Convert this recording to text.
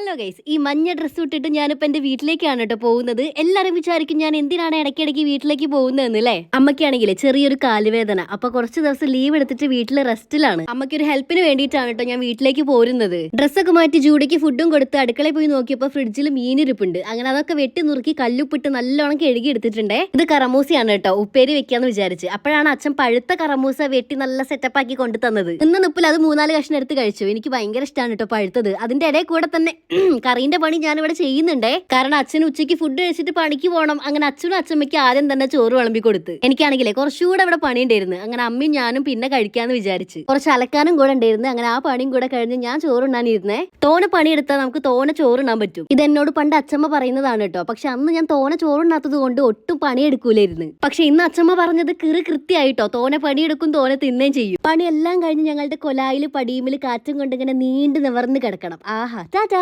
Hello guys ഈ മഞ്ഞ dress ഇട്ടിട്ട് ഞാനിപ്പോ എന്റെ വീട്ടിലേക്കാണ് കേട്ടോ പോകുന്നത്. എല്ലാരും വിചാരിക്കും ഞാൻ എന്തിനാണ് ഇടയ്ക്കിടയ്ക്ക് വീട്ടിലേക്ക് പോകുന്നതെന്ന് അല്ലേ അമ്മയ്ക്കാണെങ്കിൽ ചെറിയൊരു കാലുവേദന. അപ്പൊ കുറച്ച് ദിവസം ലീവ് എടുത്തിട്ട് വീട്ടിൽ റെസ്റ്റിലാണ്. അമ്മയ്ക്ക് ഒരു ഹെൽപ്പിന് വേണ്ടിയിട്ടാണ് കേട്ടോ ഞാൻ വീട്ടിലേക്ക് പോരുന്നത്. ഡ്രസ്സൊക്കെ മാറ്റി ജൂഡിക്ക് ഫുഡും കൊടുത്ത് അടുക്കളയിൽ പോയി നോക്കിയപ്പോൾ ഫ്രിഡ്ജിൽ മീനിരിപ്പുണ്ട്. അങ്ങനെ അതൊക്കെ വെട്ടി നുറുക്കി കല്ലുപ്പിട്ട് നല്ലോണം കഴുകി എടുത്തിട്ടുണ്ടേ. ഇത് കറമൂസയാണ് കേട്ടോ ഉപ്പേരി വെക്കാന്ന് വിചാരിച്ച്. അപ്പോഴാണ് അച്ഛൻ പഴുത്ത കറമൂസ വെട്ടി നല്ല സെറ്റപ്പ് ആക്കി കൊണ്ടു തന്നത് ഇന്ന് നിപ്പിൽ അത് മൂന്നാൽ കഷ്ണം എടുത്ത് കഴിച്ചു. എനിക്ക് ഭയങ്കര ഇഷ്ടമാണ് കേട്ടോ പഴുത്തത്. അതിന്റെ ഇടയിൽ കൂടെ തന്നെ കറീന്റെ പണി ഞാൻ ഇവിടെ ചെയ്യുന്നുണ്ടേ. കാരണം അച്ഛൻ ഉച്ചയ്ക്ക് ഫുഡ് കഴിച്ചിട്ട് പണിക്ക് പോകണം അങ്ങനെ അച്ഛനും അച്ഛമ്മയ്ക്ക് ആദ്യം തന്നെ ചോറ് വിളമ്പി കൊടുത്ത്. എനിക്കാണെങ്കിലേ കുറച്ചുകൂടെ ഇവിടെ പണി ഉണ്ടായിരുന്നു. അങ്ങനെ അമ്മയും ഞാനും പിന്നെ കഴിക്കാന്ന് വിചാരിച്ച്. കുറച്ച് അലക്കാനും കൂടെ ഉണ്ടായിരുന്നു. അങ്ങനെ ആ പണിയും കൂടെ കഴിഞ്ഞ് ഞാൻ ചോറുണ്ണാനിരുന്നേ. തോനെ പണിയെടുത്താൽ നമുക്ക് തോനെ ചോറുണ്ണാൻ പറ്റും. ഇത് എന്നോട് പണ്ട് അച്ഛമ്മ പറയുന്നതാണ് കേട്ടോ. പക്ഷെ അന്ന് ഞാൻ തോനെ ചോറുണ്ണാത്തത് കൊണ്ട് ഒട്ടും പണിയെടുക്കൂലായിരുന്നു. പക്ഷെ ഇന്ന് അച്ഛമ്മ പറഞ്ഞത് കിറി കൃത്യമായിട്ടോ. തോനെ പണിയെടുക്കും തോനെ തിന്നേം ചെയ്യും. പണിയെല്ലാം കഴിഞ്ഞ് ഞങ്ങളുടെ കൊലായിൽ പടിയുമിൽ കാറ്റും കൊണ്ട് ഇങ്ങനെ നീണ്ടു നിവർന്ന് കിടക്കണം. ആഹാ ടാറ്റാ